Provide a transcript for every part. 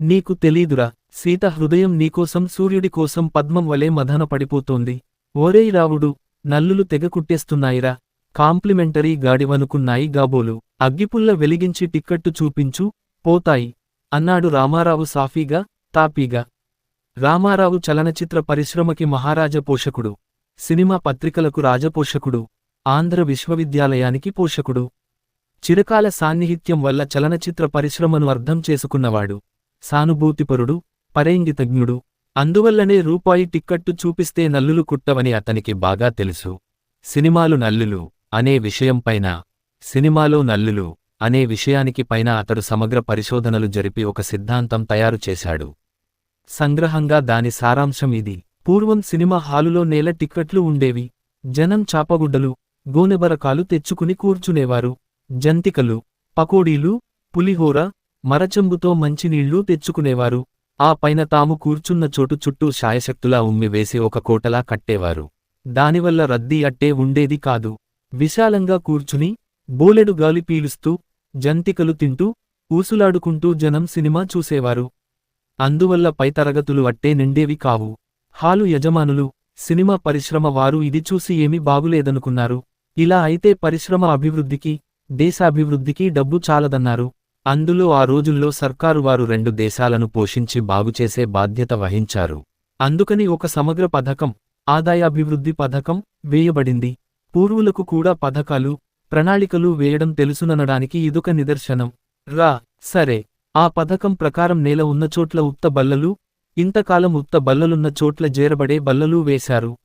నీకు తెలీదురా సీత హృదయం నీకోసం సూర్యుడి కోసం పద్మం వలె మదన పడిపోతోంది. ఓరేయ్ రావుడు నల్లులు తెగ కుట్టేస్తున్నాయిరా. కాంప్లిమెంటరీ గాడివనుకున్నాయి గాబోలు. అగ్గిపుల్ల వెలిగించి టిక్కట్టు చూపించు పోతాయి. అన్నాడు రామారావు సాఫీగా తాపీగా. రామారావు చలనచిత్ర పరిశ్రమకి మహారాజ పోషకుడు. సినిమా పత్రికలకు రాజపోషకుడు. ఆంధ్ర విశ్వవిద్యాలయానికి పోషకుడు. చిరకాల సాన్నిహిత్యం వల్ల చలనచిత్ర పరిశ్రమను అర్థం చేసుకున్నవాడు. సానుభూతిపరుడు పరేంగితజ్ఞుడు. అందువల్లనే రూపాయి టిక్కట్టు చూపిస్తే నల్లులు కుట్టవని అతనికి బాగా తెలుసు. సినిమాలు నల్లులు అనే విషయంపైన సినిమాలో నల్లులు అనే విషయానికి పైన అతడు సమగ్ర పరిశోధనలు జరిపి ఒక సిద్ధాంతం తయారు చేశాడు. సంగ్రహంగా దాని సారాంశం ఇది. పూర్వం సినిమా హాలులో నేల టిక్కెట్లు ఉండేవి. జనం చాపగుడ్డలు గోనెబరకాలు తెచ్చుకుని కూర్చునేవారు. జంతికలు పకోడీలు పులిహోర మరచెంబుతో మంచినీళ్ళు తెచ్చుకునేవారు. ఆ పైన తాము కూర్చున్న చోటు చుట్టూ శాయశక్తులా ఉమ్మివేసి ఒక కోటలా కట్టేవారు. దానివల్ల రద్దీ అట్టే ఉండేది కాదు. విశాలంగా కూర్చుని బోలెడు గాలి పీలుస్తూ జంతికలు తింటూ ఊసులాడుకుంటూ జనం సినిమా చూసేవారు. అందువల్ల పై తరగతులు అట్టే నిండేవి కావు. హాలు యజమానులు సినిమా పరిశ్రమ వారు ఇది చూసి ఏమీ బాగులేదనుకున్నారు. ఇలా అయితే పరిశ్రమ అభివృద్ధికి దేశాభివృద్ధికి డబ్బు చాలదన్నారు. అందులో ఆ రోజుల్లో సర్కారు వారు రెండు దేశాలను పోషించి బాగుచేసే బాధ్యత వహించారు. అందుకని ఒక సమగ్ర పథకం ఆదాయాభివృద్ధి పథకం వేయబడింది. పూర్వులకు కూడా పథకాలు ప్రణాళికలు వేయడం తెలుసుననడానికి ఇదొక నిదర్శనం. రా సరే. ఆ పథకం ప్రకారం నేల ఉన్న చోట్ల ఉత్త బల్లలు ఇంతకాలం ఉత్త బల్లలున్న చోట్ల జేరబడే బల్లలు వేశారు.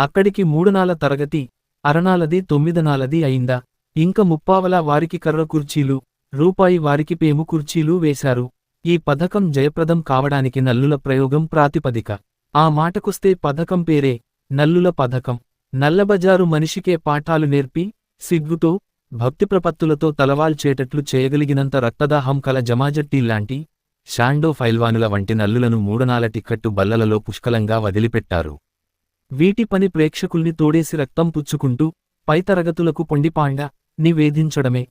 అక్కడికి మూడునాల తరగతి అరణాలది తొమ్మిదనాలది అయిందా. ఇంక ముప్పావలా వారికి కర్ర కుర్చీలు రూపాయి వారికి పేము కుర్చీలు వేశారు. ఈ పథకం జయప్రదం కావడానికి నల్లుల ప్రయోగం ప్రాతిపదిక. ఆ మాటకొస్తే పథకం పేరే నల్లుల పథకం. నల్లబజారు మనిషికే పాఠాలు నేర్పి సిగ్గుతో భక్తిప్రపత్తులతో తలవాల్చేటట్లు చేయగలిగినంత రక్తదాహం కల జమాజట్టీల్లాంటి షాండో ఫైల్వానుల వంటి నల్లులను మూడనాల టిక్కట్టు బల్లలలో పుష్కలంగా వదిలిపెట్టారు. వీటి పని ప్రేక్షకుల్ని తోడేసి రక్తం పుచ్చుకుంటూ పైతరగతులకు పొండిపాండ నివేదించడమే.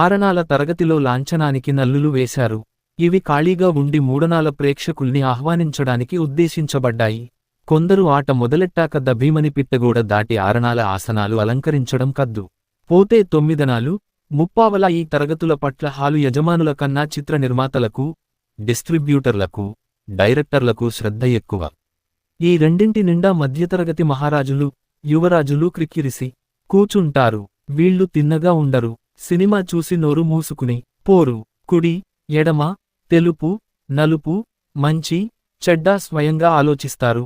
ఆరణాల తరగతిలో లాంఛనానికి నల్లులు వేశారు. ఇవి ఖాళీగా ఉండి మూడనాల ప్రేక్షకుల్ని ఆహ్వానించడానికి ఉద్దేశించబడ్డాయి. కొందరు ఆట మొదలెట్టాక దభీమని పిట్టగూడ దాటి ఆరణాల ఆసనాలు అలంకరించడం కద్దు. పోతే తొమ్మిదనాలు ముప్పావల ఈ తరగతుల పట్ల హాలు యజమానుల కన్నా చిత్ర నిర్మాతలకు డిస్ట్రిబ్యూటర్లకు డైరెక్టర్లకు శ్రద్ధ ఎక్కువ. ఈ రెండింటి నిండా మధ్యతరగతి మహారాజులు యువరాజులు క్రిక్కిరిసి కూచుంటారు. వీళ్ళు తిన్నగా ఉండరు. సినిమా చూసి నోరు మూసుకుని పోరు కుడి ఎడమ తెలుపు నలుపు మంచి చెడ్డా స్వయంగా ఆలోచిస్తారు.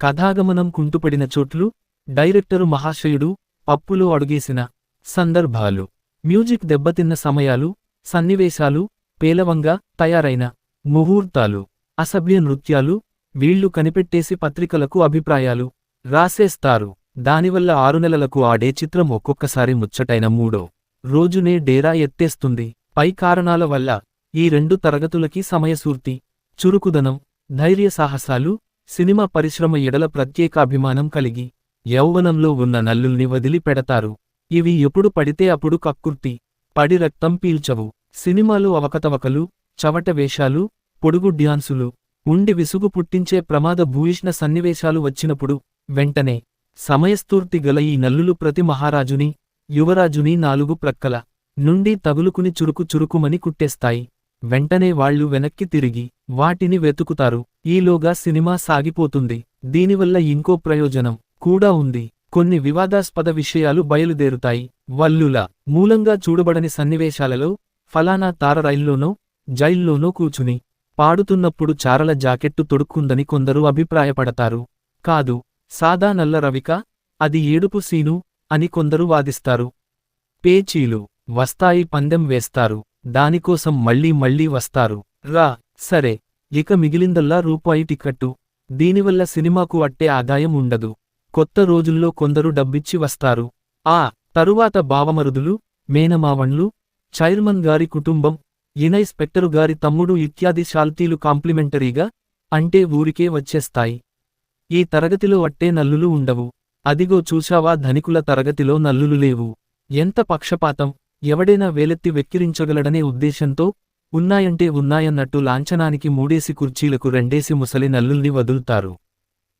కథాగమనం కుంటుపడిన చోట్లు డైరెక్టరు మహాశయుడు పప్పులో అడుగేసిన సందర్భాలు. మ్యూజిక్ దెబ్బతిన్న సమయాలు సన్నివేశాలు పేలవంగా తయారైన ముహూర్తాలు. అసభ్య నృత్యాలు వీళ్ళు కనిపెట్టేసి పత్రికలకు అభిప్రాయాలు రాసేస్తారు. దానివల్ల ఆరు నెలలకు ఆడే చిత్రం ఒక్కొక్కసారి ముచ్చటైన మూడో రోజునే డేరా ఎత్తేస్తుంది. పై కారణాల వల్ల ఈ రెండు తరగతులకి సమయసూర్తి చురుకుదనం ధైర్య సాహసాలు సినిమా పరిశ్రమ ఎడల ప్రత్యేకాభిమానం కలిగి యౌవనంలో ఉన్న నల్లుల్ని వదిలిపెడతారు. ఇవి ఎప్పుడు పడితే అప్పుడు కక్కుర్తి పడి రక్తం పీల్చవు. సినిమాలు అవకతవకలు చవట వేషాలు పొడుగు డ్యాన్సులు ఉండి విసుగు పుట్టించే ప్రమాద భూయిష్ణ సన్నివేశాలు వచ్చినప్పుడు వెంటనే సమయస్ఫూర్తి గల ఈ నల్లులు ప్రతి మహారాజుని యువరాజుని నాలుగు ప్రక్కల నుండి తగులుకుని చురుకు చురుకుమని కుట్టేస్తాయి. వెంటనే వాళ్ళు వెనక్కి తిరిగి వాటిని వెతుకుతారు. ఈలోగా సినిమా సాగిపోతుంది. దీనివల్ల ఇంకో ప్రయోజనం కూడా ఉంది. కొన్ని వివాదాస్పద విషయాలు బయలుదేరుతాయి. వల్లుల మూలంగా చూడబడని సన్నివేశాలలో ఫలానా తార రైల్లోనో జైల్లోనో కూచుని పాడుతున్నప్పుడు చారల జాకెట్టు తొడుక్కుందని కొందరు అభిప్రాయపడతారు. కాదు సాదా నల్ల రవిక అది ఏడుపు సీను అని కొందరు వాదిస్తారు. పేచీలు వస్తాయి పందెం వేస్తారు. దానికోసం మళ్ళీ మళ్ళీ వస్తారు. రా సరే ఇక మిగిలిందల్లా రూపాయి టిక్కట్టు. దీనివల్ల సినిమాకు అట్టే ఆదాయం ఉండదు. కొత్త రోజుల్లో కొందరు డబ్బిచ్చి వస్తారు. ఆ తరువాత బావమరుదులు మేనమావన్లు చైర్మన్ గారి కుటుంబం ఇనైస్పెక్టరు గారి తమ్ముడు ఇత్యాది శాల్తీలు కాంప్లిమెంటరీగా అంటే ఊరికే వచ్చేస్తాయి. ఈ తరగతిలో అట్టే నల్లులు ఉండవు. అదిగో చూశావా ధనికుల తరగతిలో నల్లులు లేవు. ఎంత పక్షపాతం. ఎవడైనా వేలెత్తి వెక్కిరించగలడనే ఉద్దేశంతో ఉన్నాయంటే ఉన్నాయన్నట్టు లాంఛనానికి మూడేసి కుర్చీలకు రెండేసి ముసలి నల్లుల్ని వదులుతారు.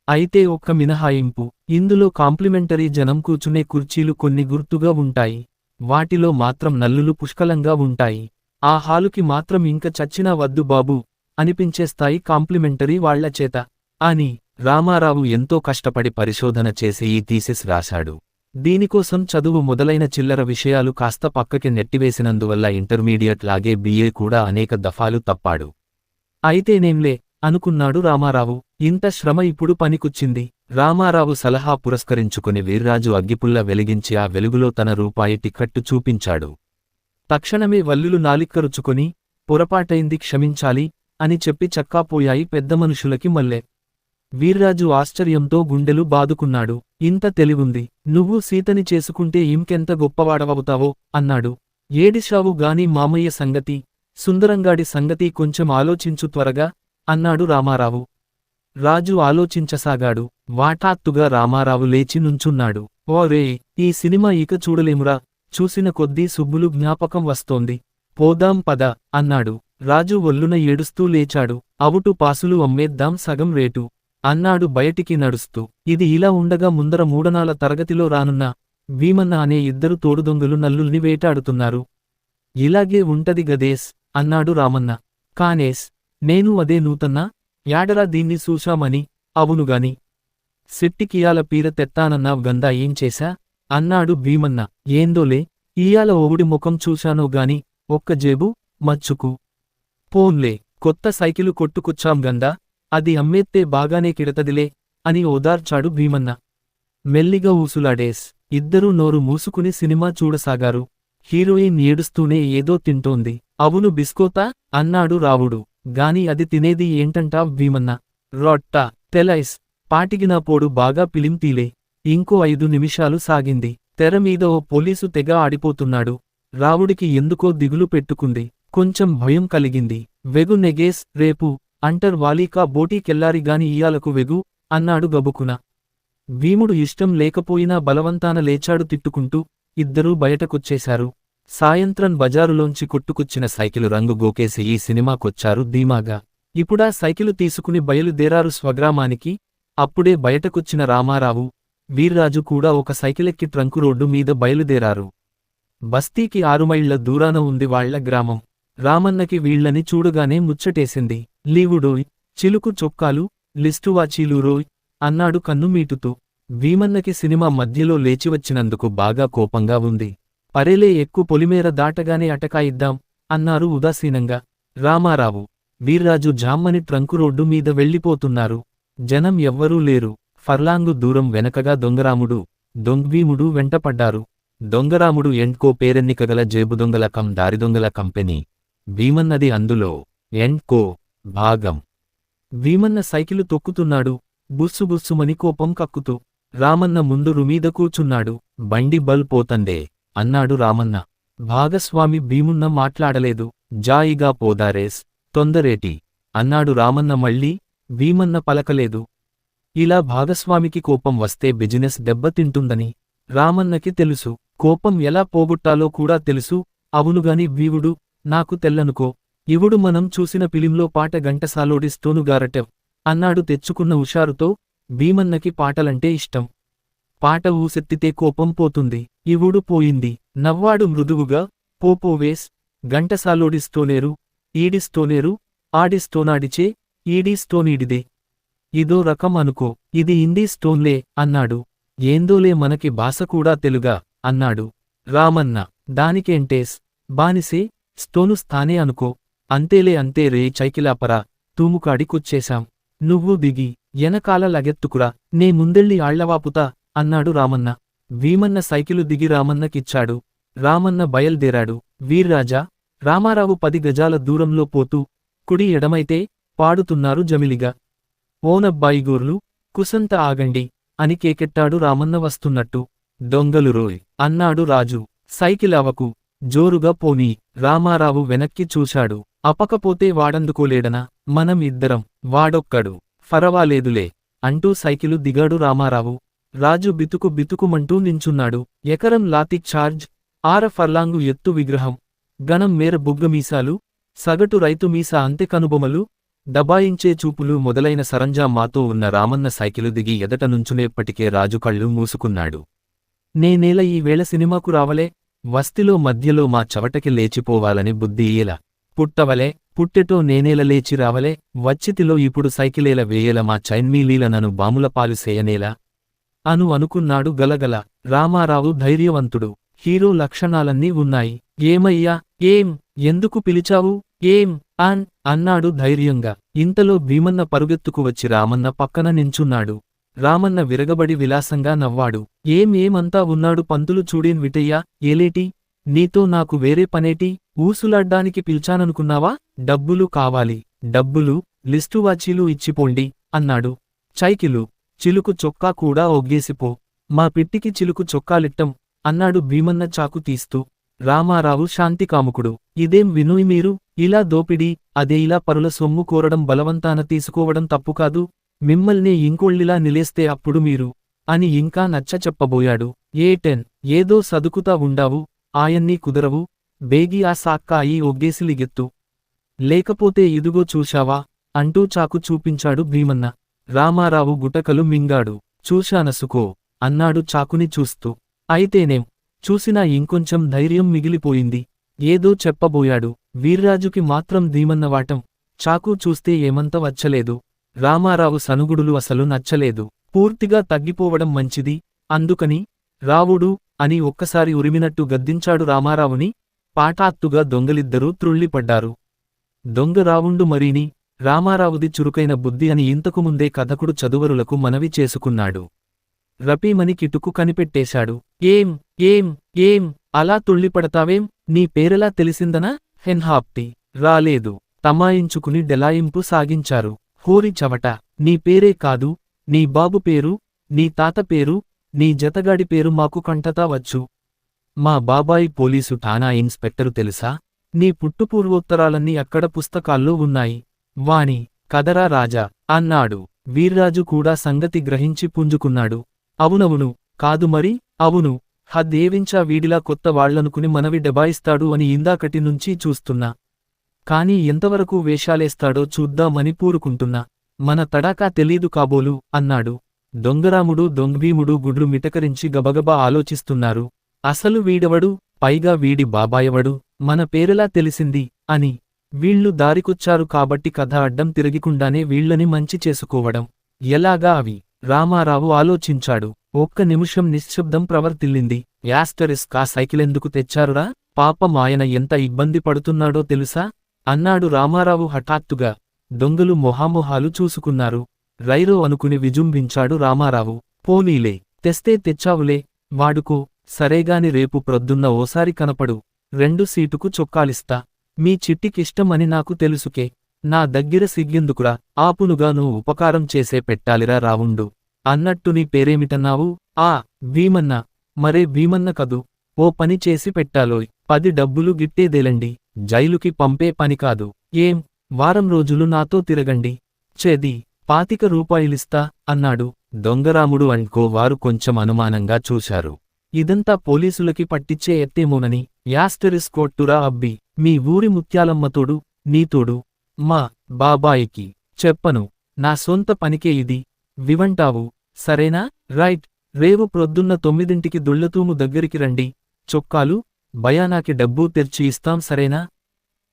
అయితే ఒక్క మినహాయింపు. ఇందులో కాంప్లిమెంటరీ జనం కూర్చునే కుర్చీలు కొన్ని గుర్తుగా ఉంటాయి. వాటిలో మాత్రం నల్లులు పుష్కలంగా ఉంటాయి. ఆ హాలుకి మాత్రం ఇంక చచ్చినా వద్దు బాబు అనిపించేస్తాయి కాంప్లిమెంటరీ వాళ్ళ చేత. అని రామారావు ఎంతో కష్టపడి పరిశోధన చేసి ఈ థీసిస్ రాశాడు. దీనికోసం చదువు మొదలైన చిల్లర విషయాలు కాస్త పక్కకి నెట్టివేసినందువల్ల ఇంటర్మీడియట్ లాగే బీఏ కూడా అనేక దఫాలు తప్పాడు. అయితేనేంలే అనుకున్నాడు రామారావు ఇంత శ్రమ ఇప్పుడు పనికొచ్చింది. రామారావు సలహా పురస్కరించుకుని వీర్రాజు అగ్గిపుల్ల వెలిగించి ఆ వెలుగులో తన రూపాయి టిక్కట్టు చూపించాడు. తక్షణమే వల్లులు నాలిక్కరుచుకొని పొరపాటైంది క్షమించాలి అని చెప్పి చక్కాపోయాయి పెద్ద మనుషులకి మల్లె. వీర్రాజు ఆశ్చర్యంతో గుండెలు బాదుకున్నాడు. ఇంత తెలివుంది. నువ్వు సీతని చేసుకుంటే ఇంకెంత గొప్పవాడవవుతావో? అన్నాడు. ఏడిశావు గాని మామయ్య సంగతి? సుందరంగాడి సంగతి కొంచెం ఆలోచించు త్వరగా అన్నాడు రామారావు. రాజు ఆలోచించసాగాడు. వాటాత్తుగా రామారావు లేచి నుంచున్నాడు. ఓ రే ఈ సినిమా ఇక చూడలేమురా? చూసిన కొద్దీ సుబ్బులు జ్ఞాపకం వస్తోంది. పోదాం పద అన్నాడు. రాజు ఒల్లున ఏడుస్తూ లేచాడు. అవుటు పాసులు అమ్మేద్దాం సగం రేటు. అన్నాడు బయటికి నడుస్తూ. ఇది ఇలా ఉండగా ముందర మూడనాల తరగతిలో రానున్న భీమన్న అనే ఇద్దరు తోడుదొంగలు నల్లుల్ని వేటాడుతున్నారు. ఇలాగే ఉంటది గదేస్ అన్నాడు రామన్న. కానేస్ నేను అదే నూతన్నా యాడరా దీన్ని చూశామని అవునుగాని సెట్టికియాల పీర తెత్తానన్నావ్ గందా ఏం చేశా? అన్నాడు భీమన్న. ఏందోలే ఇయాల ఓవుడి ముఖం చూశానో గాని ఒక్క జేబు మచ్చుకు. పోన్లే కొత్త సైకిలు కొట్టుకొచ్చాం గందా అది అమ్మేత్తే బాగానే కిడతదిలే అని ఓదార్చాడు భీమన్న. మెల్లిగా ఊసులాడేస్. ఇద్దరూ నోరు మూసుకుని సినిమా చూడసాగారు. హీరోయిన్ ఏడుస్తూనే ఏదో తింటోంది. అవును బిస్కోతా? అన్నాడు రావుడు. గాని అది తినేది ఏంటంటా భీమన్న. రొట్ట తెలైస్. పాటిగినా పోడు బాగా పిలింతీలే. ఇంకో ఐదు నిమిషాలు సాగింది. తెర మీద ఓ పోలీసు తెగ ఆడిపోతున్నాడు. రావుడికి ఎందుకో దిగులు పెట్టుకుంది. కొంచెం భయం కలిగింది. వెగు నెగేస్ రేపు అంటర్ వాలీకా బోటీకెల్లారిగాని ఇయ్యాలకు వెగు అన్నాడు గబుకున. భీముడు ఇష్టం లేకపోయినా బలవంతాన లేచాడు తిట్టుకుంటూ ఇద్దరూ బయటకొచ్చేశారు. సాయంత్రం బజారులోంచి కొట్టుకొచ్చిన సైకిలు రంగు గోకేసి ఈ సినిమాకొచ్చారు ధీమాగా. ఇప్పుడా సైకిలు తీసుకుని బయలుదేరారు స్వగ్రామానికి అప్పుడే బయటకొచ్చిన రామారావు వీర్రాజు కూడా ఒక సైకిలెక్కి ట్రంకు రోడ్డు మీద బయలుదేరారు. బస్తీకి ఆరుమైళ్ళ దూరాన ఉంది వాళ్ళ గ్రామం. రామన్నకి వీళ్ళని చూడగానే ముచ్చటేసింది. లీవుడోయ్ చిలుకు చొక్కాలు లిస్టు రోయ్ అన్నాడు కన్నుమీటుతూ భీమన్నకి సినిమా మధ్యలో లేచివచ్చినందుకు బాగా కోపంగా ఉంది. పరేలే ఎక్కు పొలిమేర దాటగానే అటకాయిద్దాం అన్నారు ఉదాసీనంగా. రామారావు వీర్రాజు జామ్మని ట్రంకు రోడ్డు మీద వెళ్ళిపోతున్నారు. జనం ఎవ్వరూ లేరు. ఫర్లాంగు దూరం వెనకగా దొంగరాముడు దొంగ్వీముడు వెంటపడ్డారు. దొంగరాముడు ఎండ్కో పేరెన్నికగల జేబుదొంగల కం దారిదొంగల కంపెనీ. భీమన్నది అందులో ఎండ్కో భాగం. భీమన్న సైకిలు తొక్కుతున్నాడు బుస్సుబుస్సుమని కోపం కక్కుతూ రామన్న ముందు రుమీద కూర్చున్నాడు బండి బల్ పోతండే అన్నాడు రామన్న. భాగస్వామి భీమున్న మాట్లాడలేదు జాయిగా పోదారేస్ తొందరేటి అన్నాడు రామన్న మళ్ళీ భీమన్న పలకలేదు. ఇలా భాగస్వామికి కోపం వస్తే బిజినెస్ దెబ్బతింటుందని రామన్నకి తెలుసు కోపం ఎలా పోగొట్టాలో కూడా తెలుసు అవునుగాని వీవుడు నాకు తెల్లనుకో. ఇవుడు మనం చూసిన పిలింలో పాట గంటసాలోడిస్తోనుగారటెవ్ అన్నాడు తెచ్చుకున్న హుషారుతో భీమన్నకి పాటలంటే ఇష్టం. పాట ఊసెత్తితే కోపం పోతుంది. ఇవుడు పోయింది. నవ్వాడు మృదువుగా పోపోవేస్ గంటసాలోడిస్తోనేరు ఈడిస్తోనేరు ఆడిస్తోనాడిచే ఈడీస్తోనీడిదే ఇదో రకం అనుకో. ఇది ఇందీ స్టోన్లే అన్నాడు. ఏందోలే మనకి భాష కూడా తెలుగా అన్నాడు. రామన్న దానికేంటేస్? బానిసే స్టోను స్థానే అనుకో. అంతేలే అంతే రే చైకిలాపరా. తూముకాడికొచ్చేశాం. నువ్వు దిగి ఎనకాల లగెత్తుకురా. నే ముందెళ్ళి ఆళ్ళవాపుతా అన్నాడు రామన్న. వీమన్న సైకిలు దిగి రామన్నకిచ్చాడు. రామన్న బయల్దేరాడు. వీర్రాజా రామారావు పది గజాల దూరంలో పోతూ కుడి ఎడమైతే పాడుతున్నారు జమిలిగా. ఓనబ్బాయిగోర్లు కుసంత ఆగండి అని కేకెట్టాడు రామన్న వస్తున్నట్టు. దొంగలు రోయ్ అన్నాడు రాజు. సైకిలావకు జోరుగా పోనీ. రామారావు వెనక్కి చూశాడు. అపకపోతే వాడందుకోలేడనా? మనం ఇద్దరం. వాడొక్కడు. ఫరవాలేదులే. అంటూ సైకిలు దిగాడు రామారావు. రాజు బితుకు బితుకుమంటూ నించున్నాడు. ఎకరం లాతి ఛార్జ్ ఆర ఫర్లాంగు ఎత్తు విగ్రహం గణం మేర బుగ్గమీసాలు సగటు రైతు మీస అంతె కనుబొమలు దబాయించే చూపులు మొదలైన సరంజాం మాతో ఉన్న రామన్న సైకిలు దిగి ఎదట నుంచునేప్పటికే రాజు కళ్ళు మూసుకున్నాడు. నేనేల ఈ వేళ సినిమాకు రావలే? వస్తిలో మధ్యలో మా చవటకి లేచిపోవాలని బుద్ధి ఈల. పుట్టవలే పుట్టెటో నేనేల లేచి రావలే వచ్చితిలో ఇప్పుడు సైకిలేల వేయల మా చైన్మీలీల నను బాముల పాలు సేయనేలా. అను అనుకున్నాడు గలగల రామారావు ధైర్యవంతుడు హీరో లక్షణాలన్నీ ఉన్నాయి. ఏమయ్యా ఏం ఎందుకు పిలిచావు ఏం అన్ అన్నాడు ధైర్యంగా. ఇంతలో భీమన్న పరుగెత్తుకు వచ్చి రామన్న పక్కన నించున్నాడు. రామన్న విరగబడి విలాసంగా నవ్వాడు. ఏం ఏమంతా ఉన్నాడు పంతులు చూడేన్ విటయ్యా ఏలేటి? నీతో నాకు వేరే పనేటి? ఊసులాడ్డానికి పిల్చాననుకున్నావా? డబ్బులు కావాలి. డబ్బులు లిస్టు వాచీలు ఇచ్చిపోండి అన్నాడు. చైకిలు చిలుకు చొక్కా కూడా ఒగ్గేసిపో. మా పిట్టికి చిలుకు చొక్కాలిట్టం అన్నాడు భీమన్న చాకు తీస్తూ. రామారావు శాంతికాముకుడు ఇదేం వినుయ్ మీరు? ఇలా దోపిడీ అదే ఇలా పరుల సొమ్ము కోరడం బలవంతాన తీసుకోవడం తప్పుకాదు. మిమ్మల్ని ఇంకోళ్ళిలా నిలేస్తే అప్పుడు మీరు అని ఇంకా నచ్చ చెప్పబోయాడు. ఏ టెన్ ఏదో సదుకుతా ఉండావు ఆయన్ని కుదరవు బేగి ఆ సాక్కాయి ఒగ్గేసిలిగెత్తు లేకపోతే ఇదుగో చూశావా? అంటూ చాకు చూపించాడు భీమన్న. రామారావు గుటకలు మింగాడు. చూశానసుకో అన్నాడు చాకుని చూస్తూ. అయితేనేం? చూసినా ఇంకొంచెం ధైర్యం మిగిలిపోయింది. ఏదో చెప్పబోయాడు. వీర్రాజుకి మాత్రం ధీమన్నవాటం చాకు చూస్తే ఏమంత వచ్చలేదు. రామారావు సనుగుడులు అసలు నచ్చలేదు. పూర్తిగా తగ్గిపోవడం మంచిది. అందుకని రావుడు అని ఒక్కసారి ఉరిమినట్టు గద్దించాడు రామారావుని. పాఠాత్తుగా దొంగలిద్దరూ త్రుళ్ళిపడ్డారు. దొంగ రావుండు మరీని రామారావుది చురుకైన బుద్ధి అని ఇంతకుముందే కథకుడు చదువరులకు మనవి చేసుకున్నాడు. రపీమని కిటుకు కనిపెట్టేశాడు. ఏం ఏం ఏం అలా తుళ్ళిపడతావేం? నీ పేరెలా తెలిసిందనా? హెన్హాప్టి రాలేదు. తమాయించుకుని డెలాయింపు సాగించారు. హోరి చవట నీ పేరే కాదు నీ బాబు పేరు నీ తాత పేరు నీ జతగాడి పేరు మాకు కంటతా వచ్చు. మా బాబాయి పోలీసు ఠాణా ఇన్స్పెక్టరు తెలుసా? నీ పుట్టుపూర్వోత్తరాలన్నీ అక్కడ పుస్తకాల్లో ఉన్నాయి. వాణి కదరా రాజా అన్నాడు. వీర్రాజు కూడా సంగతి గ్రహించి పుంజుకున్నాడు. అవునవును కాదు మరి అవును. హద్దేవించా వీడిలా కొత్త వాళ్ళనుకుని మనవి డబాయిస్తాడు అని ఇందాకటి నుంచి చూస్తున్నా. కాని ఎంతవరకు వేషాలేస్తాడో చూద్దామని పూరుకుంటున్నా. మన తడాకా తెలీదు కాబోలు అన్నాడు. దొంగరాముడు దొంగభీముడు గుడ్లు మిటకరించి గబగబా ఆలోచిస్తున్నారు. అసలు వీడెవడు? పైగా వీడి బాబాయవడు? మన పేరులా తెలిసింది అని. వీళ్ళు దారికొచ్చారు కాబట్టి కథ అడ్డం తిరగకుండానే వీళ్ళని మంచి చేసుకోవడం. ఎలాగా అవి? రామారావు ఆలోచించాడు. ఒక్క నిమిషం నిశ్శబ్దం ప్రవర్తిల్లింది. యాస్టరిస్ కా సైకిలెందుకు తెచ్చారురా? పాపం ఆయన ఎంత ఇబ్బంది పడుతున్నాడో తెలుసా? అన్నాడు రామారావు హఠాత్తుగా. దొంగలు మొహామొహాలు చూసుకున్నారు. రైరో అనుకుని విజృంభించాడు రామారావు. పోనీలే తెస్తే తెచ్చావులే. వాడుకో సరేగాని రేపు ప్రొద్దున్న ఓసారి కనపడు. రెండు సీటుకు చొక్కాలిస్తా. మీ చిట్టికిష్టం అని నాకు తెలుసుకే. నా దగ్గర సిగ్గెందుకురా ఆపునుగా నువ్వు ఉపకారం చేసే పెట్టాలిరా రావుండు. అన్నట్టు నీ పేరేమిటన్నావు? ఆ భీమన్న. మరే భీమన్న కదు? ఓ పని చేసి పెట్టాలోయ్. పది డబ్బులు గిట్టేదేలండి. జైలుకి పంపే పని కాదు. ఏం? వారం రోజులు నాతో తిరగండి. చేది పాతిక రూపాయలిస్తా అన్నాడు. దొంగరాముడు అండ్కో వారు కొంచెం అనుమానంగా చూశారు. ఇదంతా పోలీసులకి పట్టిచ్చే ఎత్తేమోనని. యాస్టరిస్ కొట్టురా అబ్బి. మీ ఊరి ముత్యాలమ్మతోడు నీతోడు మా బాబాయికి. చెప్పను. నా సొంత పనికే ఇది. వివంటావు. సరేనా? రైట్. రేవు ప్రొద్దున్న తొమ్మిదింటికి దుళ్ళతూము దగ్గరికి రండి. చొక్కాలు భయానాకి డబ్బు తెర్చి ఇస్తాం సరేనా?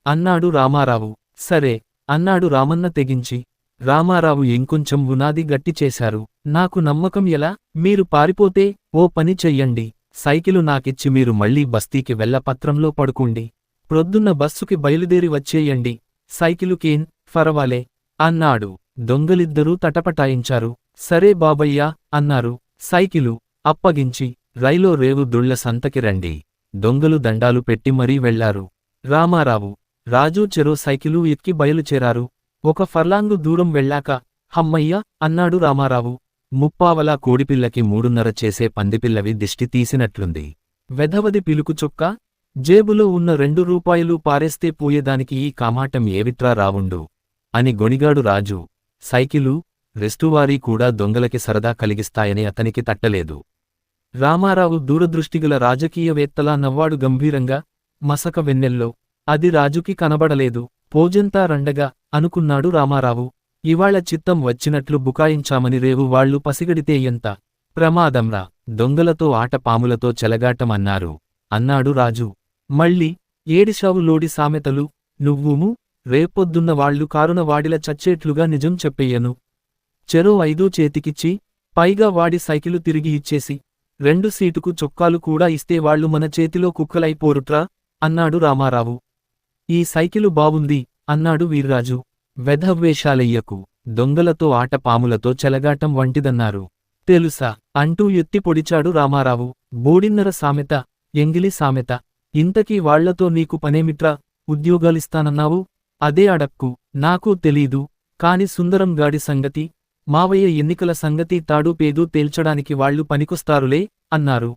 అన్నాడు రామారావు. సరే అన్నాడు రామన్న తెగించి. రామారావు ఇంకొంచెం ఉనాది గట్టి చేశారు. నాకు నమ్మకం ఎలా? మీరు పారిపోతే ఓ పని చెయ్యండి. సైకిలు నాకిచ్చి మీరు మళ్ళీ బస్తీకి వెళ్ళ పత్రంలో పడుకోండి. ప్రొద్దున్న బస్సుకి బయలుదేరి వచ్చేయండి. సైకిలుకేన్ ఫరవాలే అన్నాడు. దొంగలిద్దరూ తటపటాయించారు. సరే బాబయ్యా అన్నారు. సైకిలు అప్పగించి రైలో రేవు దుళ్ళ సంతకి రండి. దొంగలు దండాలు పెట్టి మరీ వెళ్ళారు. రామారావు రాజు చెరో సైకిలు ఎక్కి బయలుచేరారు. ఒక ఫర్లాంగు దూరం వెళ్ళాక హమ్మయ్య అన్నాడు రామారావు. ముప్పావలా కోడిపిల్లకి మూడున్నర చేసే పందిపిల్లవి దిష్టి తీసినట్లుంది. వెధవది పిలుకు చొక్క? జేబులో ఉన్న రెండు రూపాయలు పారేస్తే పోయేదానికి ఈ కామాటం ఏవిట్రా రావుండు అని గొణిగాడు రాజు. సైకిలు రెస్టువారీ కూడా దొంగలకి సరదా కలిగిస్తాయని అతనికి తట్టలేదు. రామారావు దూరదృష్టిగల రాజకీయవేత్తలా నవ్వాడు గంభీరంగా మసక వెన్నెల్లో. అది రాజుకి కనబడలేదు. పోజంతా రండగా అనుకున్నాడు రామారావు. ఇవాళ చిత్తం వచ్చినట్లు బుకాయించామని రేవు వాళ్ళు పసిగడితే ఎంత? ప్రమాదంరా దొంగలతో ఆట పాములతో చెలగాటమన్నారు. అన్నాడు రాజు. మళ్ళీ ఏడిశావులోడి సామెతలు? నువ్వుము? రేపొద్దున్న వాళ్ళు కారున వాడిల చచ్చేట్లుగా నిజం చెప్పెయ్యను చెరో ఐదో చేతికిచ్చి పైగా వాడి సైకిలు తిరిగి ఇచ్చేసి రెండు సీటుకు చొక్కాలు కూడా ఇస్తే వాళ్ళు మన చేతిలో కుక్కలైపోరుట్రా? అన్నాడు రామారావు. ఈ సైకిలు బావుంది అన్నాడు వీర్రాజు. వెధవ్వేషాలయ్యకు దొంగలతో ఆట పాములతో చెలగాటం వంటిదన్నారు. తెలుసా? అంటూ ఎత్తి పొడిచాడు రామారావు. బోడిన్నర సామెత ఎంగిలి సామెత. ఇంతకీ వాళ్ళతో నీకు పనేమిట్రా? ఉద్యోగాలిస్తానన్నావు? అదే అడక్కు. నాకూ తెలీదు. కాని సుందరం గాడి సంగతి మావయ్య ఎన్నికల సంగతి తాడు పేదు తేల్చడానికి వాళ్ళు పనికొస్తారులే అన్నారు.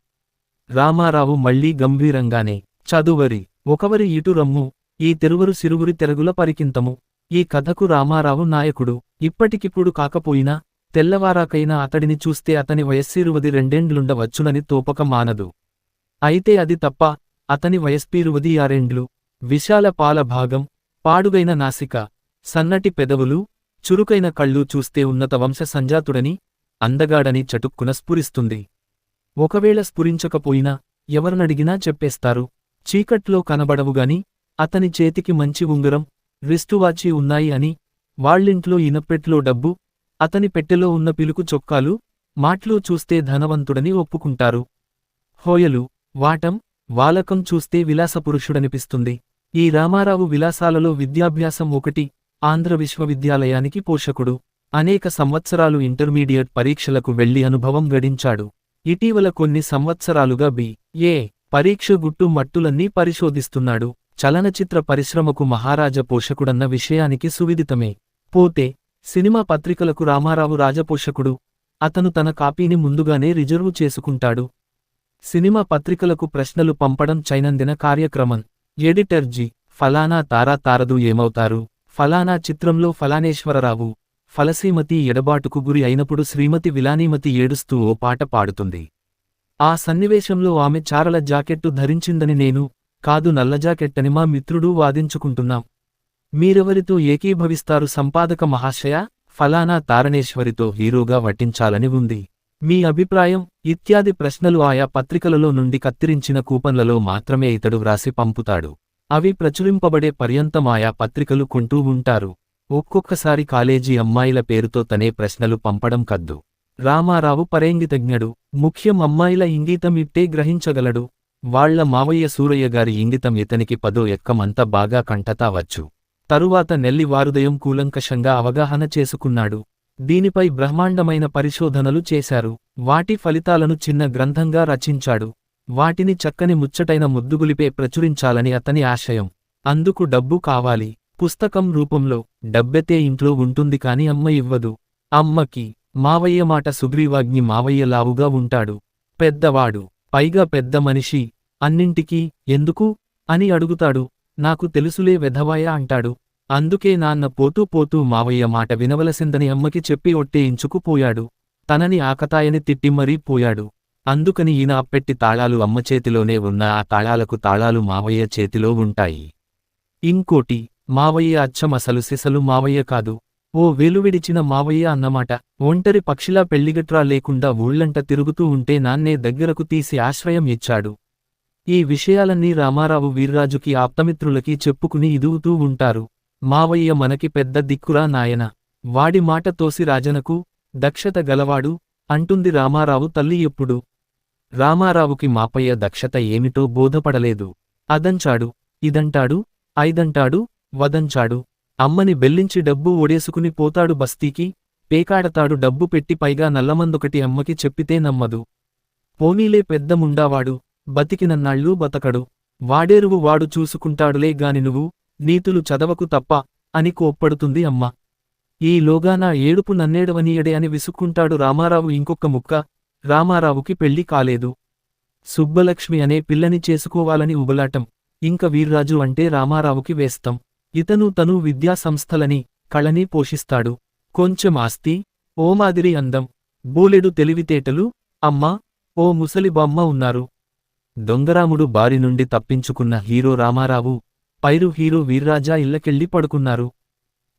రామారావు మళ్ళీ గంభీరంగానే చదువరి ఒకవరి ఇటు రమ్ము ఈ తెరువరు సిరుగురి తెరగుల పరికింతము. ఈ కథకు రామారావు నాయకుడు ఇప్పటికిప్పుడు కాకపోయినా తెల్లవారాకైనా అతడిని చూస్తే అతని వయస్సిరువది రెండేండ్లుండవచ్చునని తోపక మానదు. అయితే అది తప్ప అతని వయస్పీరువది యారెండ్లు. విశాల పాల భాగం పాడుగైన నాసిక సన్నటి పెదవులు చురుకైన కళ్ళు చూస్తే ఉన్నత వంశ సంజాతుడని అందగాడని చటుక్కున స్ఫురిస్తుంది. ఒకవేళ స్ఫురించకపోయినా ఎవరినడిగినా చెప్పేస్తారు. చీకట్లో కనబడవుగాని అతని చేతికి మంచి ఉంగరం రిస్టువాచి ఉన్నాయి అని వాళ్ళింట్లో ఇనప్పెట్లో డబ్బు అతని పెట్టెలో ఉన్న పిలుకు చొక్కాలు మాట్లు చూస్తే ధనవంతుడని ఒప్పుకుంటారు. హోయలు వాటం వాలకం చూస్తే విలాసపురుషుడనిపిస్తుంది. ఈ రామారావు విలాసాలలో విద్యాభ్యాసం ఒకటి ఆంధ్ర విశ్వవిద్యాలయానికి పోషకుడు. అనేక సంవత్సరాలు ఇంటర్మీడియట్ పరీక్షలకు వెళ్ళి అనుభవం గడించాడు. ఇటీవల కొన్ని సంవత్సరాలుగా బి. ఏ. పరీక్ష గుట్టు మట్టులన్నీ పరిశోధిస్తున్నాడు. చలనచిత్ర పరిశ్రమకు మహారాజ పోషకుడన్న విషయానికి సువిదితమే. పోతే సినిమా పత్రికలకు రామారావు రాజపోషకుడు. అతను తన కాపీని ముందుగానే రిజర్వు చేసుకుంటాడు. సినిమా పత్రికలకు ప్రశ్నలు పంపడం చైనందిన కార్యక్రమం. ఎడిటర్ జి. ఫలానా తారా తారదు ఏమవుతారు? ఫలానా చిత్రంలో ఫలానేశ్వరరావు ఫలసీమతి ఎడబాటుకు గురి అయినప్పుడు శ్రీమతి విలానీమతి ఏడుస్తూ ఓ పాట పాడుతుంది. ఆ సన్నివేశంలో ఆమె చారల జాకెట్టు ధరించిందని నేను కాదు నల్ల జాకెట్టని మా మిత్రుడు వాదించుకుంటున్నాం. మీరెవరితో ఏకీభవిస్తారు సంపాదక మహాశయ? ఫలానా తారణేశ్వరితో హీరోగా వటించాలని ఉంది. మీ అభిప్రాయం? ఇత్యాది ప్రశ్నలు ఆయా పత్రికలలో నుండి కత్తిరించిన కూపన్లలో మాత్రమే ఇతడు వ్రాసి పంపుతాడు. అవి ప్రచురింపబడే పర్యంతమాయా పత్రికలు కొంటూ ఉంటారు. ఒక్కొక్కసారి కాలేజీ అమ్మాయిల పేరుతో తనే ప్రశ్నలు పంపడం కద్దు. రామారావు పరేంగితజ్ఞడు. ముఖ్యం అమ్మాయిల ఇంగితం ఇట్టే గ్రహించగలడు. వాళ్ళ మావయ్య సూరయ్య గారి ఇంగితం ఇతనికి పదో ఎక్కమంత బాగా కంటతావచ్చు తరువాత నెల్లి వారుదయం కూలంకషంగా అవగాహన చేసుకున్నాడు. దీనిపై బ్రహ్మాండమైన పరిశోధనలు చేశారు. వాటి ఫలితాలను చిన్న గ్రంథంగా రచించాడు. వాటిని చక్కని ముచ్చటైన ముద్దుగులిపే ప్రచురించాలని అతని ఆశయం. అందుకు డబ్బు కావాలి. పుస్తకం రూపంలో డబ్బెతే ఇంట్లో ఉంటుంది కాని అమ్మ ఇవ్వదు. అమ్మకి మావయ్య మాట సుగ్రీవాగ్ని మావయ్య లావుగా ఉంటాడు. పెద్దవాడు పైగా పెద్ద మనిషి. అన్నింటికీ ఎందుకు? అని అడుగుతాడు. నాకు తెలుసులే వెధవాయ అంటాడు. అందుకే నాన్న పోతూ పోతూ మావయ్య మాట వినవలసిందని అమ్మకి చెప్పి ఒట్టేయించుకుపోయాడు తనని ఆకతాయని తిట్టి మరీ పోయాడు. అందుకని ఈయన అప్పెట్టి తాళాలు అమ్మ చేతిలోనే ఉన్న ఆ తాళాలకు తాళాలు మావయ్య చేతిలో ఉంటాయి. ఇంకోటి మావయ్య అచ్చం అసలు సిసలు మావయ్య కాదు. ఓ వెలువిడిచిన మావయ్య అన్నమాట. ఒంటరి పక్షిలా పెళ్ళిగట్రా లేకుండా ఊళ్ళంట తిరుగుతూ ఉంటే నాన్నే దగ్గరకు తీసి ఆశ్రయం ఇచ్చాడు. ఈ విషయాలన్నీ రామారావు వీర్రాజుకి ఆప్తమిత్రులకి చెప్పుకుని ఇదుగుతూ ఉంటారు. మావయ్య మనకి పెద్ద దిక్కురా నాయన. వాడి మాట తోసి రాజనకు దక్షత గలవాడు అంటుంది రామారావు తల్లి ఎప్పుడు? రామారావుకి మాపయ్య దక్షత ఏమిటో బోధపడలేదు. అదంచాడు ఇదంటాడు ఐదంటాడు వదంచాడు. అమ్మని బెల్లించి డబ్బు ఒడేసుకుని పోతాడు బస్తీకి పేకాడతాడు డబ్బు పెట్టి పైగా నల్లమందొకటి అమ్మకి చెప్పితే నమ్మదు. పోనీలే పెద్ద ముండావాడు బతికినన్నాళ్ళు బతకడు. వాడేరువు వాడు చూసుకుంటాడులే గాని నువ్వు నీతులు చదవకు తప్ప అని కోప్పడుతుంది అమ్మ. ఈలోగా నా ఏడుపు నన్నేడవనీయడే అని విసుక్కుంటాడు రామారావు ఇంకొక్క ముక్క రామారావుకి పెళ్ళి కాలేదు. సుబ్బలక్ష్మి అనే పిల్లని చేసుకోవాలని ఉబలాటం. ఇంక వీర్రాజు అంటే రామారావుకి వేస్తాం. ఇతను తను విద్యా సంస్థలని కళని పోషిస్తాడు. కొంచెం ఆస్తి ఓ మాదిరి అందం. బూలెడు తెలివితేటలు అమ్మా ఓ ముసలి బొమ్మ ఉన్నారు. దొంగరాముడు బారి నుండి తప్పించుకున్న హీరో రామారావు పైరు హీరో వీర్రాజా ఇళ్ళకెళ్ళి పడుకున్నారు.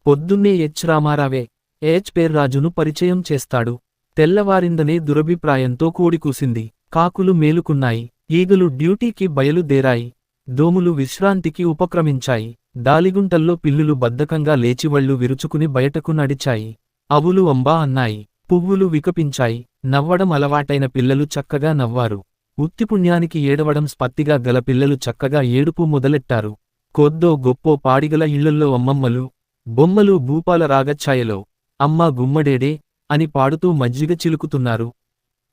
పొద్దున్నే హెచ్ రామారావే హెచ్ పేర్రాజును పరిచయం చేస్తాడు. తెల్లవారిందనే దురభిప్రాయంతో కూడికూసింది. కాకులు మేలుకున్నాయి. ఈగలు డ్యూటీకి బయలుదేరాయి. దోములు విశ్రాంతికి ఉపక్రమించాయి. దాలిగుంటల్లో పిల్లులు బద్ధకంగా లేచివళ్ళు విరుచుకుని బయటకు నడిచాయి. అవులు అంబా అన్నాయి. పువ్వులు వికపించాయి. నవ్వడం అలవాటైన పిల్లలు చక్కగా నవ్వారు. ఉత్తిపుణ్యానికి ఏడవడం స్పత్తిగా గల పిల్లలు చక్కగా ఏడుపు మొదలెట్టారు. కొద్దో గొప్పో పాడిగల ఇళ్ళల్లో అమ్మమ్మలు బొమ్మలు భూపాల రాగఛాయలో అమ్మా గుమ్మడేడే అని పాడుతూ మజ్జిగ చిలుకుతున్నారు.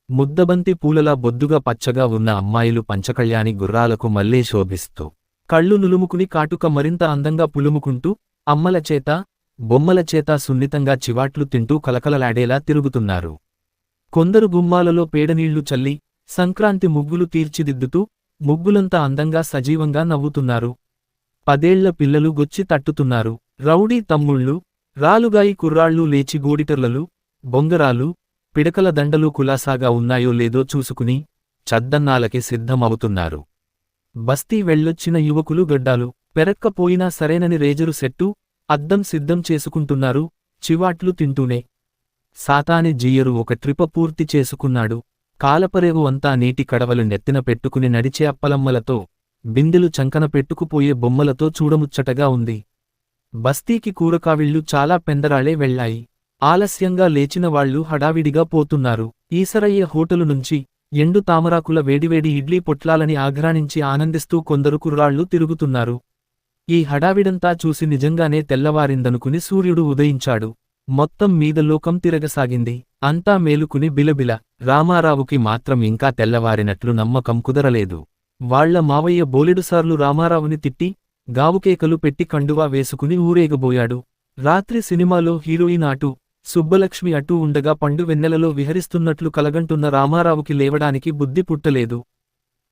ముద్దబంతి పూలలా బొద్దుగా పచ్చగా ఉన్న అమ్మాయిలు పంచకళ్యాణి గుర్రాలకు మల్లే శోభిస్తూ కళ్ళు నులుముకుని కాటుక మరింత అందంగా పులుముకుంటూ అమ్మల చేత బొమ్మల చేత సున్నితంగా చివాట్లు తింటూ కలకలలాడేలా తిరుగుతున్నారు. కొందరు గుమ్మాలలో పేడనీళ్ళు చల్లి సంక్రాంతి ముగ్గులు తీర్చిదిద్దుతూ ముగ్గులంతా అందంగా సజీవంగా నవ్వుతున్నారు. పదేళ్ళ పిల్లలు గొచ్చి తట్టుతున్నారు. రౌడీ తమ్ముళ్ళు రాలుగాయి కుర్రాళ్ళు లేచి గోడిటర్లలు బొంగరాలు పిడకల దండలు కులాసాగా ఉన్నాయో లేదో చూసుకుని చద్దన్నాలకి సిద్ధమవుతున్నారు. బస్తీ వెళ్ళొచ్చిన యువకులు గడ్డాలు పెరక్కపోయినా సరేనని రేజరు సెట్టు అద్దం సిద్ధం చేసుకుంటున్నారు చివాట్లు తింటూనే. సాతాని జీయరు ఒక ట్రిప పూర్తి చేసుకున్నాడు కాలపరేవు అంతా నీటి కడవలు నెత్తిన పెట్టుకుని నడిచే అప్పలమ్మలతో బిందెలు చంకన పెట్టుకుపోయే బొమ్మలతో చూడముచ్చటగా ఉంది. బస్తీకి కూరకావిళ్ళు చాలా పెందరాళే వెళ్ళాయి ఆలస్యంగా లేచిన వాళ్ళు హడావిడిగా పోతున్నారు. ఈసరయ్య హోటలు నుంచి ఎండు తామరాకుల వేడివేడి ఇడ్లీ పొట్లాలని ఆఘ్రానించి ఆనందిస్తూ కొందరు కుర్రాళ్ళు తిరుగుతున్నారు. ఈ హడావిడంతా చూసి నిజంగానే తెల్లవారిందనుకుని సూర్యుడు ఉదయించాడు. మొత్తం మీద లోకం తిరగసాగింది. అంతా మేలుకుని బిలబిల. రామారావుకి మాత్రం ఇంకా తెల్లవారినట్లు నమ్మకం కుదరలేదు. వాళ్ళ మావయ్య బోలెడుసార్లు రామారావుని తిట్టి గావుకేకలు పెట్టి కండువా వేసుకుని ఊరేగబోయాడు. రాత్రి సినిమాలో హీరోయిన్ అటు సుబ్బలక్ష్మి అటూ ఉండగా పండు వెన్నెలలో విహరిస్తున్నట్లు కలగంటున్న రామారావుకి లేవడానికి బుద్ధి పుట్టలేదు.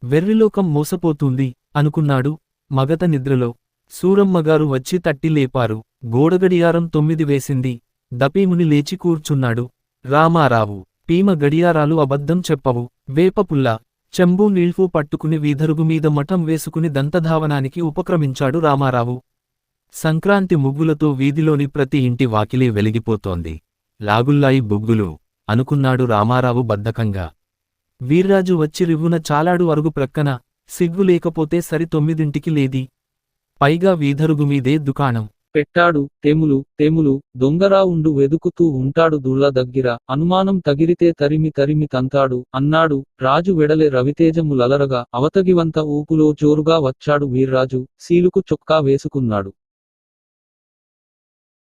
వెర్రిలోకం మోసపోతుంది అనుకున్నాడు మగత నిద్రలో. సూరమ్మగారు వచ్చి తట్టి లేపారు. గోడగడియారం తొమ్మిది వేసింది. దపీముని లేచి కూర్చున్నాడు. రామారావు పీమ గడియారాలు అబద్ధం చెప్పవు. వేపపుల్ల చెంబూ నీళ్ఫూ పట్టుకుని వీధరుగు మీద మఠం వేసుకుని దంతధావనానికి ఉపక్రమించాడు రామారావు. సంక్రాంతి ముగ్గులతో వీధిలోని ప్రతి ఇంటి వాకిలి వెలిగిపోతోంది. లాగుల్లాయి బొగ్గులు అనుకున్నాడు రామారావు బద్ధకంగా. వీర్రాజు వచ్చి రివ్వున చాలాడు అరుగు ప్రక్కన సిగ్గు లేకపోతే సరి తొమ్మిదింటికి లేది. పైగా వీధరుగుమీదే దుకాణం. పెట్టాడు తెములు తెములు దొంగరా ఉండు వెదుకుతూ ఉంటాడు దుళ్ళ దగ్గిర. అనుమానం తగిరితే తరిమి తరిమి తంతాడు. అన్నాడు రాజు వెడలే రవితేజము లలరగా. అవతగివంత ఊపులో జోరుగా వచ్చాడు వీర్రాజు. సీలుకు చొక్కా వేసుకున్నాడు.